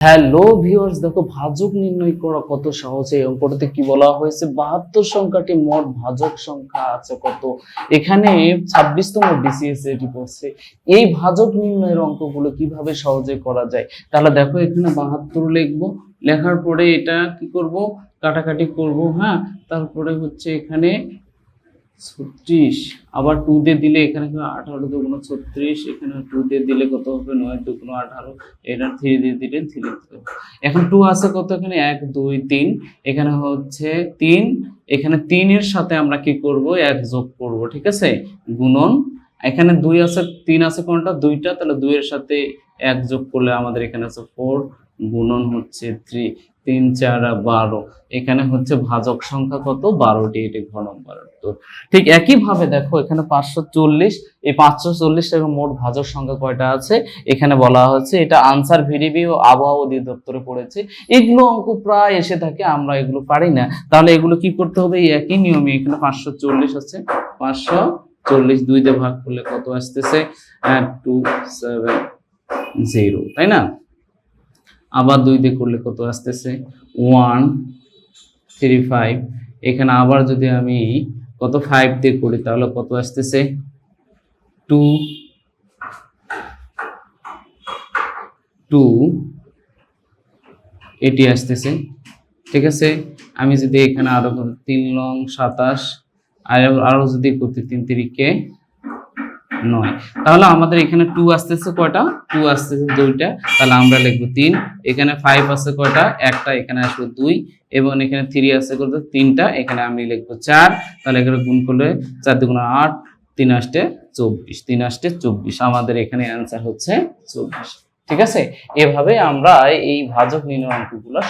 Hello viewers দেখো ভাজক নির্ণয় করা কত সহজ, এই অঙ্কটাতে কি বলা হয়েছে? বাহাত্তর সংখ্যাটি মোট ভাজক সংখ্যা আছে কত? এখানে ছাব্বিশতম বিসিএস এটি পড়ছে। এই ভাজক নির্ণয়ের অঙ্কগুলো কীভাবে সহজে করা যায়? তাহলে দেখো এখানে বাহাত্তর লিখব, লেখার পরে এটা কি করব? কাটাকাটি করব হ্যাঁ? তারপরে হচ্ছে এখানে ছত্রিশ। আবার টু দিয়ে দিলে এখানে আঠারো দুগুণ ছত্রিশ, এখানে টু দিয়ে দিলে কত হবে? নয় দুগুণ আঠারো। এটা থ্রি দিয়ে দিলে থ্রি এখন টু আছে কত এখানে? এক, দুই, তিন। এখানে হচ্ছে তিন। এখানে তিনের সাথে আমরা কি করব? এক যোগ করব, ঠিক আছে? গুণন। এখানে দুই আছে, তিন আছে কোনটা? দুইটা। তাহলে দুইয়ের সাথে এক যোগ করলে আমাদের এখানে আছে ফোর গুণন হচ্ছে থ্রি তিন, চার বারো। এখানে হচ্ছে ভাজক সংখ্যা কত? বারোটি, এটি ঘন বারো ঠিক একইভাবে দেখো, এখানে পাঁচশো চল্লিশ, এই পাঁচশো চল্লিশ টাকা মোট ভাজক সংখ্যা কয়টা আছে? এখানে বলা হচ্ছে এটা আনসার ভিডিবি ও আবহাওয়া অধিদপ্তরে পড়েছে। এগুলো অঙ্ক প্রায় এসে থাকে, আমরা এগুলো পারি না। তাহলে এগুলো কি করতে হবে? এই একই নিয়মে এখানে পাঁচশো চল্লিশ আছে। পাঁচশো চল্লিশ দুই দিয়ে ভাগ করলে কত আসতেছে? টু সেভেন জিরো তাই না? আবার দুই দিয়ে করলে কত আসতেছে? ওয়ান থ্রি ফাইভ এখানে আবার যদি আমি কত ফাইভ দিয়ে করি তাহলে কত আসতেছে? টু টু এটি আসতেছে। ঠিক আছে? আমি যদি এখানে আরও করি, তিন লং সাতাশ আর আরও যদি করতে তিন তিরিকে নয়। তাহলে আমাদের এখানে টু আসতেছে কয়টা? টু আসতেছে দুইটা। তাহলে আমরা লিখব তিন। এখানে ফাইভ আছে কয়টা? একটা, এখানে আসবে দুই। এবং এখানে থ্রি আছে কত তিনটা। এখানে আমি লিখব চার। তাহলে এখানে গুণ করলে চার দুগুণ আট, তিন আসতে চব্বিশ। তিন আসতে চব্বিশ। আমাদের এখানে অ্যান্সার হচ্ছে চব্বিশ। ঠিক আছে? এভাবে আমরা এই ভাজক নির্ণয় অঙ্কগুলো